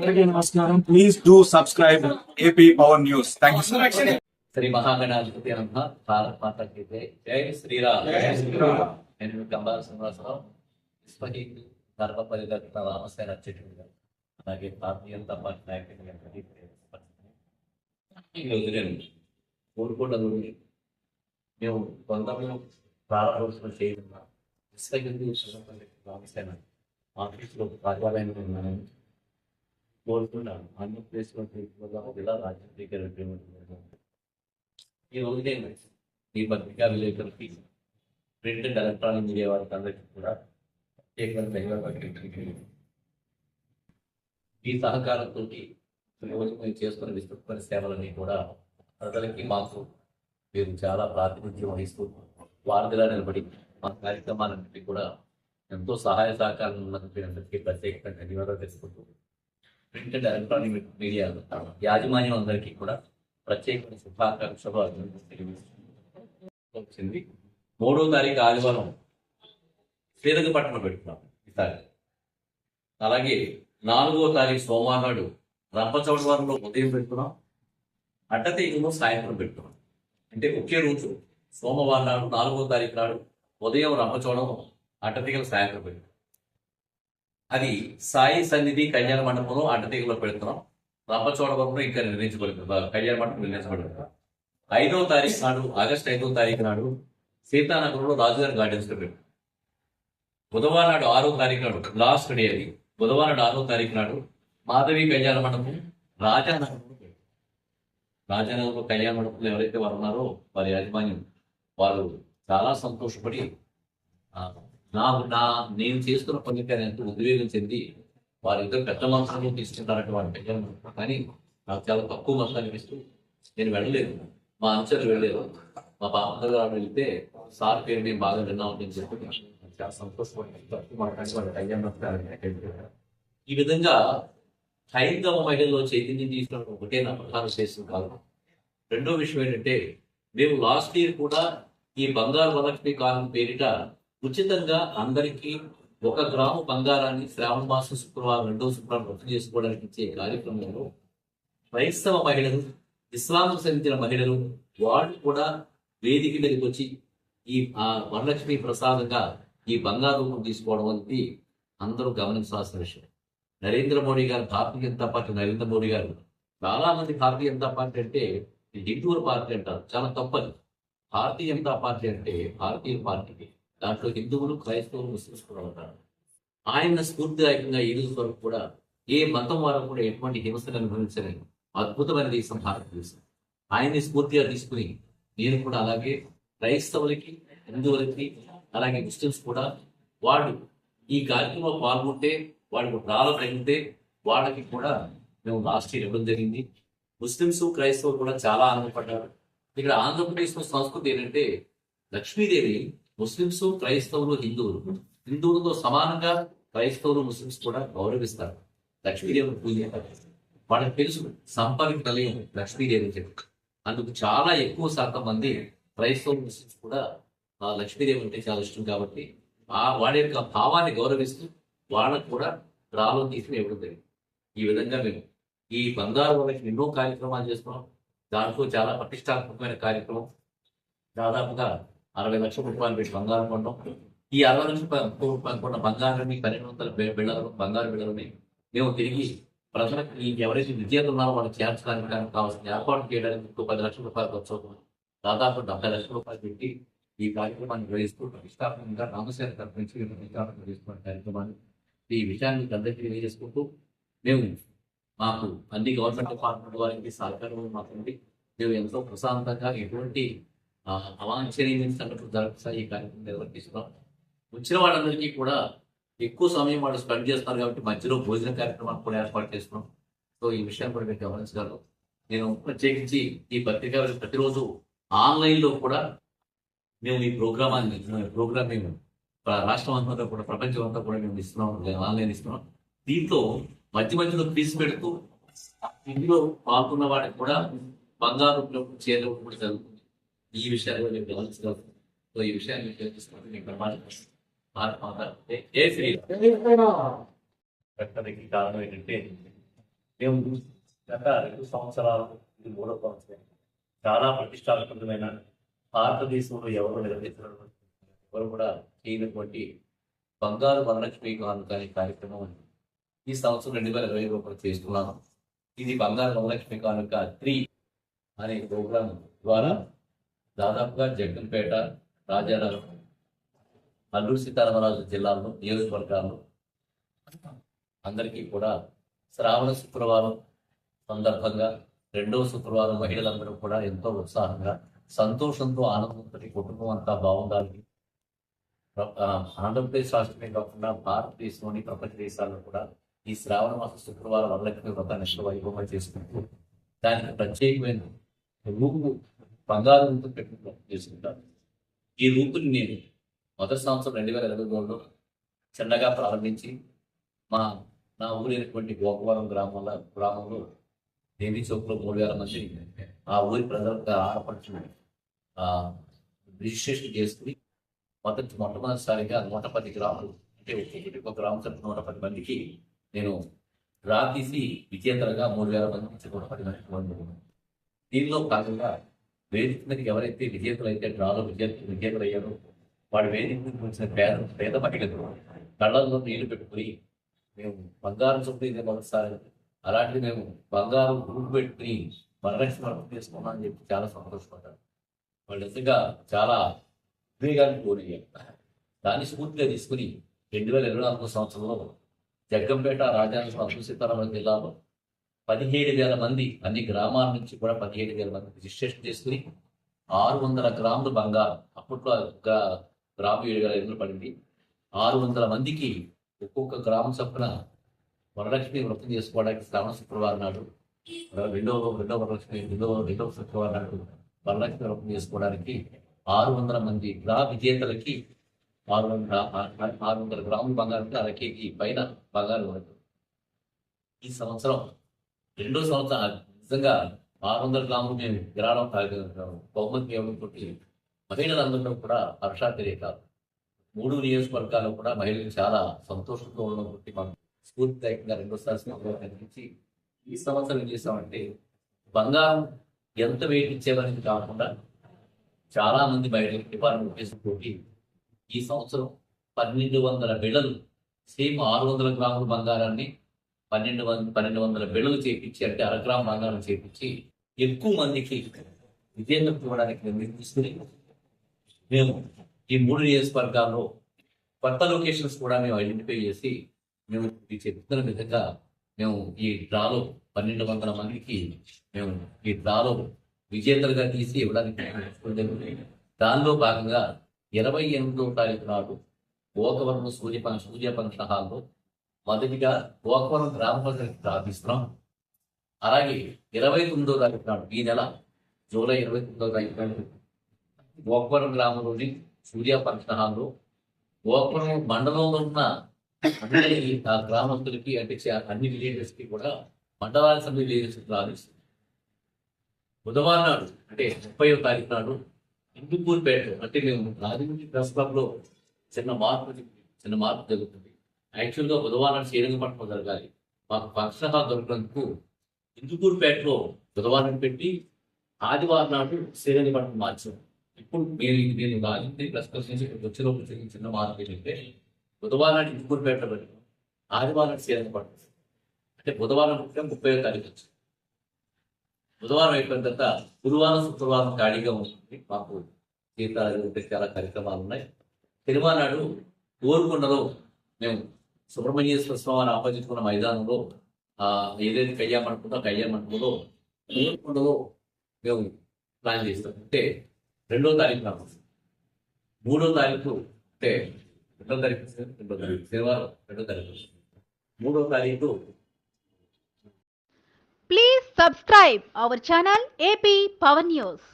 అందరికీ నమస్కారం. Please do subscribe AP power news thank you so much Shri Mahaganadhipati నమ భారత్ మాతకి జై. జై శ్రీరామ్. జై శ్రీరామ్. నేను మీ గంబాల శ్రీనివాసరావు. విశ్వ హిందూ ధర్మ పరిరక్షణ రామసేన అధ్యక్షుడిగా అలాగే భారతీయ జనతా పార్టీ నాయకుడిగా ఈ రోజు నేను కోరుకోవడం మేము కొంతమంది ప్రారంభోత్సవం చేయనున్న విశ్వ హిందూ ధర్మ పరిరక్షణ రామసేన ఆఫీసులో కార్యాలయంలో ఉన్నాను. కోరుతున్నాను. ఆంధ్రప్రదేశ్లో జిల్లా రాజ్యం దగ్గర ఈ రోజు నేను ఈ పత్రికా విలేకరులకి ప్రింట్ అండ్ ఎలక్ట్రానిక్ మీడియా వారికి అందరికీ కూడా ప్రత్యేకమైన ధన్యవాదాలు ఈ సహకారంతో ఈరోజు మేము చేస్తున్న విస్తృతమైన సేవలన్నీ కూడా ప్రజలకి మాకు మీరు చాలా ప్రాతినిధ్యం వహిస్తూ వారధిలా నిలబడి మా కార్యక్రమాలన్నింటినీ కూడా ఎంతో సహాయ సహకారం ఉన్నందుకు అందరికీ ప్రత్యేకంగా ధన్యవాదాలు తెలుసుకుంటూ ప్రింటెడ్ ఎలక్ట్రానిక్ మీడియా యాజమాన్యం అందరికీ కూడా ప్రత్యేకమైన శుభాకాంక్షలు మూడో తారీఖు ఆదివారం శ్రీరంగపట్నం పెట్టుకున్నాం ఈసారి. అలాగే నాలుగో తారీఖు సోమవారం నాడు రంపచోడవరంలో ఉదయం పెట్టుకున్నాం అడ్డతీగలో సాయంత్రం పెట్టుకున్నాం అంటే ఒకే రోజు సోమవారం నాడు నాలుగో తారీఖు నాడు ఉదయం రంపచోడవరం అడ్డతీగల సాయంత్రం పెట్టుకున్నాం అది సాయి సన్నిధి కళ్యాణ మండపంలో అడ్డతీగలో పెడుతున్నాం. రంపచోడవరంలో ఇంకా నిర్ణయించబడింది కళ్యాణ మండపం నిర్ణయించబడింది ఐదో తారీఖు నాడు ఆగస్ట్ ఐదవ తారీఖు నాడు సీతానగరంలో రాజుగారి గార్డెన్స్లో పెట్టు బుధవారం నాడు ఆరో తారీఖు నాడు లాస్ట్ డే అది. బుధవారం నాడు ఆరో తారీఖు నాడు మాధవి కళ్యాణ మండపం రాజానగరంలో పెట్టాం రాజానగరంలో కళ్యాణ మండపంలో ఎవరైతే వారు ఉన్నారో వారి యాజమాన్యం వారు చాలా సంతోషపడి నాకు నా నా నేను చేస్తున్న పనికి ఎంతో ఉద్వేగం చెంది వారిద్దరు పెద్ద మంత్రాలు తీసుకుంటారంటే వారి కళ్యాణ కానీ నాకు చాలా తక్కువ మంత్రాలు ఇస్తూ నేను వెళ్ళలేదు. మా అంచలు వెళ్ళలేదు మా బాబు గారు వెళ్తే సార్ పేరు మేము బాగా విన్నాం అని చెప్పి చాలా సంతోషపడి ఈ విధంగా హైందవ మహిళల్లో చైతన్యం తీసుకున్న ఒకటే నా ప్రధాన ఉద్దేశం కాదు. రెండో విషయం ఏంటంటే మేము లాస్ట్ ఇయర్ కూడా ఈ బంగారు వరలక్ష్మి కాలం పేరిట ఉచితంగా అందరికీ ఒక గ్రాము బంగారాన్ని శ్రావణ మాసం శుక్రవారం రెండో శుక్రవారం రద్దు చేసుకోవడానికి ఇచ్చే కార్యక్రమంలో క్రైస్తవ మహిళలు ఇస్లాంకు చెందిన మహిళలు వాళ్ళు కూడా వేదిక మీదకి వచ్చి ఈ ఆ వరలక్ష్మి ప్రసాదంగా ఈ బంగారు తీసుకోవడం అనేది అందరూ గమనించాల్సిన విషయం. నరేంద్ర మోడీ గారు భారతీయ జనతా పార్టీ నరేంద్ర మోడీ గారు చాలా మంది భారతీయ జనతా పార్టీ అంటే ఇది హిందువుల పార్టీ అంటారు. చాలా తప్పదు. భారతీయ జనతా పార్టీ అంటే భారతీయ పార్టీకి. దాంట్లో హిందువులు క్రైస్తవులు ముస్లిమ్స్ కూడా ఉంటారు. ఆయన స్ఫూర్తిదాయకంగా ఈ రోజు వరకు కూడా ఏ మతం వారు కూడా ఎటువంటి హింసను అనుభవించలేదు. అద్భుతమైన దేశం భారతదేశం ఆయన్ని స్ఫూర్తిగా తీసుకుని నేను కూడా అలాగే క్రైస్తవులకి హిందువులకి అలాగే ముస్లిమ్స్ కూడా వాళ్ళు ఈ కార్యక్రమంలో పాల్గొంటే వాళ్ళు రాళ్ళు తగ్గితే వాళ్ళకి కూడా మేము లాస్ట్ ఇయర్ ఇవ్వడం జరిగింది. ముస్లిమ్స్ క్రైస్తవులు కూడా చాలా ఆనందపడ్డారు. ఇక్కడ ఆంధ్రప్రదేశ్లో సంస్కృతి ఏంటంటే లక్ష్మీదేవి ముస్లిమ్స్ క్రైస్తవులు హిందువులు. హిందువులతో సమానంగా క్రైస్తవులు ముస్లిమ్స్ కూడా గౌరవిస్తారు. లక్ష్మీదేవిని పూజిస్తారు. వాళ్ళకి తెలుసు సంపర్క నిలయం లక్ష్మీదేవి చెప్పి. అందుకు చాలా ఎక్కువ శాతం మంది క్రైస్తవులు ముస్లిమ్స్ కూడా ఆ లక్ష్మీదేవి అంటే చాలా ఇష్టం కాబట్టి ఆ వాడి యొక్క భావాన్ని గౌరవిస్తూ వాళ్ళకు కూడా రాలో తీసుకుని ఇవ్వడం జరిగింది. ఈ విధంగా మేము ఈ బంగారు వాళ్ళకి ఎన్నో కార్యక్రమాలు చేస్తున్నాం. దాంట్లో చాలా ప్రతిష్టాత్మకమైన కార్యక్రమం. దాదాపుగా అరవై లక్షల రూపాయలు పెట్టి బంగారం కొనడం ఈ అరవై లక్షల రూపాయలు రూపాయలు కొన్న బంగారాన్ని పన్నెండు వందల బి- బిళ్ళలను బంగారు బిళ్ళలని మేము తిరిగి ప్రజలకు ఎవరైతే విద్యార్థులు ఉన్నారో వాళ్ళకి చేర్చడానికి కానీ కావాల్సిన ఏర్పాటు చేయడానికి ఇంకో పది లక్షల రూపాయలు ఖర్చు అవుతుంది. దాదాపు డెబ్బై లక్షల రూపాయలు పెట్టి ఈ కార్యక్రమాన్ని నిర్వహిస్తూ ప్రతిష్టాత్మకంగా రామసేన తరఫు నుంచి మేము కార్యక్రమాన్ని ఈ విషయాన్ని అందరికీ తెలియజేసుకుంటూ మేము మాకు అన్ని గవర్నమెంట్ డిపార్ట్మెంట్ వారికి సహకారం మాకు మేము ఎంతో ప్రశాంతంగా ఎటువంటి అవాంఛనీయ సంఘటనలు జరగకుండా ఈ కార్యక్రమం నిర్వర్తిస్తున్నాం. వచ్చిన వాళ్ళందరికీ కూడా ఎక్కువ సమయం వాళ్ళు స్పెండ్ చేస్తున్నారు కాబట్టి మధ్యలో భోజన కార్యక్రమాలు కూడా ఏర్పాటు చేస్తున్నాం సో ఈ విషయాన్ని కూడా మీరు గమనించగలరు. నేను ప్రత్యేకించి ఈ పత్రిక ప్రతిరోజు ఆన్లైన్లో కూడా మేము ఈ ప్రోగ్రామాన్ని ప్రోగ్రామ్ మేము ప్ర- రాష్ట్రం అంతా కూడా ప్రపంచం అంతా కూడా మేము ఇస్తున్నాం. ఆన్లైన్ ఇస్తున్నాం. దీంట్లో మధ్య మధ్యలో ఫీజు పెడుతూ ఇందులో పాల్గొన్న వాడికి కూడా బంగారు చేరడం కూడా జరుగుతుంది. ఈ విషయాలు కూడా గమనించగలుగుతాం సో ఈ విషయాన్ని మీరు తెలుసుకుంటే మీకు ప్రమాదం జై శ్రీరామ్ పెట్టడానికి కారణం ఏంటంటే మేము గత రెండు సంవత్సరాలు ఇది మూడో సంవత్సరం. చాలా ప్రతిష్టాత్మకమైన భారతదేశంలో ఎవరు నిర్వహిస్తున్నటువంటి ఎవరు కూడా చేయనటువంటి బంగారు వరలక్ష్మి కానుక అనే. కార్యక్రమం ఈ సంవత్సరం రెండు వేల ఇరవై ఒకటి చేస్తున్నాము ఇది బంగారు వరలక్ష్మి కానుక త్రీ అనే ప్రోగ్రాం ద్వారా దాదాపుగా జగ్గంపేట రాజానగరం అల్లూరు సీతారామరాజు జిల్లాలో నియోజకవర్గాల్లో అందరికీ కూడా శ్రావణ శుక్రవారం సందర్భంగా రెండవ శుక్రవారం మహిళలందరూ కూడా ఎంతో ఉత్సాహంగా సంతోషంతో ఆనందంతో కుటుంబం అంతా బాగుండాలని ఆంధ్రప్రదేశ్ రాష్ట్రమే కాకుండా భారతదేశంలోని ప్రపంచ దేశాల్లో కూడా ఈ శ్రావణ మాస శుక్రవారం వరలక్ష్మి వ్రతాన్ని ఎంతో వైభవం చేసుకుంటూ దానికి ప్రత్యేకమైన రూపు బంగారు రూపు చేసుకుంటాను. ఈ రూపుని నేను మొదటి సంవత్సరం రెండు వేల ఇరవై మూడులో చిన్నగా ప్రారంభించి మా నా ఊరైనటువంటి గోపవరం గ్రామంలో గ్రామంలో దేవీ చౌక్లో మూడు వేల మంది ఆ ఊరి ప్రజలకు ఆడపడుచు రిజిస్ట్రేషన్ చేసుకుని మొదటి మొట్టమొదటిసారిగా నూట పది గ్రాములు అంటే ఒక్కొక్కటి ఒక గ్రామ చొప్పున నూట పది మందికి నేను రా తీసి విజేతలుగా మూడు వేల మంది నుంచి నూట పది మందికి దీనిలో భాగంగా వేదిక మీదకి ఎవరైతే విజేతలు అయితే డ్రాలో విజేత విజేతలు అయ్యారో వాడు వేదిక మీదకి వచ్చిన పేద పేద మహిళలు. కళ్ళల్లో నీళ్ళు పెట్టుకుని మేము బంగారం చొప్పున ఇదే మొదటిసారి. అలాంటిది మేము బంగారం గురువు పెట్టుకుని వరలక్ష్మి వ్రతం చేసుకున్నాం అని చెప్పి చాలా సంతోషపడ్డారు. వాళ్ళు నిజంగా చాలా ఉద్వేగానికి లోనయ్యారు దాన్ని స్ఫూర్తిగా తీసుకుని రెండు వేల ఇరవై నాలుగో సంవత్సరంలో జగ్గంపేట రాజానగరం అల్లూరు జిల్లాలో పదిహేడు వేల మంది అన్ని గ్రామాల నుంచి కూడా పదిహేడు వేల మంది రిజిస్ట్రేషన్ చేసుకుని ఆరు వందల గ్రాములు బంగారం అప్పట్లో ఒక గ్రాము ఏడు వేల ఐదు పడింది. ఆరు వందల మందికి ఒక్కొక్క గ్రామం చొప్పున వరలక్ష్మి వ్రతం చేసుకోవడానికి శ్రావణ శుక్రవారం నాడు రెండవ రెండవ వరలక్ష్మి రెండవ రెండవ శుక్రవారం నాడు వరలక్ష్మి వ్రతం చేసుకోవడానికి ఆరు వందల మంది గ్రా విజేతలకి ఆరు వందల ఆరు వందల గ్రాముల బంగారం అర కేజీ పైన బంగారం ఈ సంవత్సరం రెండో సంవత్సరం నిజంగా ఆరు వందల గ్రాములు మేము విరాళం బహుమతి ఇవ్వడం తోటి మహిళలందరూ కూడా హర్షాతిరేకాలు మూడు నియోజకవర్గాల్లో కూడా మహిళలు చాలా సంతోషంతో ఉండడం బట్టి మాకు స్ఫూర్తిదాయకంగా రెండోసారి కనిపించి ఈ సంవత్సరం ఏం చేసామంటే బంగారం ఎంత వెయిట్ ఇచ్చేవారికి కాకుండా చాలా మంది మహిళలు డిపార్ట్మెంట్ ఉద్దేశంతోటి ఈ సంవత్సరం పన్నెండు వందల బిళ్ళలు సేమ్ ఆరు వందల గ్రాముల బంగారాన్ని పన్నెండు వంద పన్నెండు వందల బిళ్ళలు చేపించి అంటే అరగ్రామ్ బంగారం చేపించి ఎక్కువ మందికి విజేంద్రం ఇవ్వడానికి నిర్ణయిస్తుంది మేము. ఈ మూడు నియోజకవర్గాల్లో కొత్త లొకేషన్స్ కూడా మేము ఐడెంటిఫై చేసి మేము చెప్తున్న విధంగా మేము ఈ డ్రాలో పన్నెండు వందల మందికి మేము ఈ డ్రాలో విజేతలుగా తీసి ఇవ్వడానికి దానిలో భాగంగా ఇరవై ఎనిమిదో తారీఖు నాడు గోకవరం సూర్య ఫంక్షన్ హాల్లో మొదటిగా గోకవరం గ్రామ ప్రజలకు ప్రార్థిస్తున్నాం అలాగే ఇరవై తొమ్మిదో తారీఖు నాడు ఈ నెల జూలై ఇరవై తొమ్మిదో తారీఖు నాడు గోకవరం గ్రామంలోని సూర్య ఫంక్షన్ హాల్లో గోకవరం మండలంలో ఉన్న అందరి గ్రామస్తులకి అంటే అన్ని విలేజెస్కి కూడా మండలాల సభ్యులు విలేజెస్ ప్రార్థిస్తుంది బుధవారం నాడు అంటే ముప్పై తారీఖు నాడు ఇందుపూర్పేట అంటే మేము రాజమండ్రి ప్రెస్ క్లబ్లో చిన్న మార్పు చిన్న మార్పు జరుగుతుంది. యాక్చువల్గా బుధవారం శ్రీరంగపట్నం జరగాలి. మాకు ఫంక్షన్ హాల్ దొరికినందుకు బుధవారం పెట్టి ఆదివారం నాడు శ్రీరంగపట్నం మార్చాం. ఇప్పుడు మీరు నేను రాజకీయ ప్రెస్ క్లబ్ నుంచి చిన్న- మార్పు ఏంటంటే బుధవారం నాడు ఇందుపూర్పేటలో పెట్టాం ఆదివారం శ్రీరంగపట్నం అంటే బుధవారం పుట్టిన ముప్పై తారీఖు వచ్చింది బుధవారం అయిపోయిన తర్వాత గురువారం శుక్రవారం ఖాళీగా ఉంటుంది. మాకు జీతాలు చాలా కార్యక్రమాలు ఉన్నాయి. తిరుమల నాడు కోరుకొండలో మేము సుబ్రహ్మణ్యేశ్వర స్వామిని ఆపోజిట్ ఉన్న మైదానంలో ఆ ఏదైతే కళ్యాణమంటుందో కళ్యాణమంటంలో కోరుకొండలో మేము ప్లాన్ చేస్తాం. అంటే రెండో తారీఖు నాకు మూడో తారీఖు అంటే రెండో తారీఖు రెండో తారీఖు శనివారం రెండో తారీఖు మూడో తారీఖు please subscribe our channel AP power news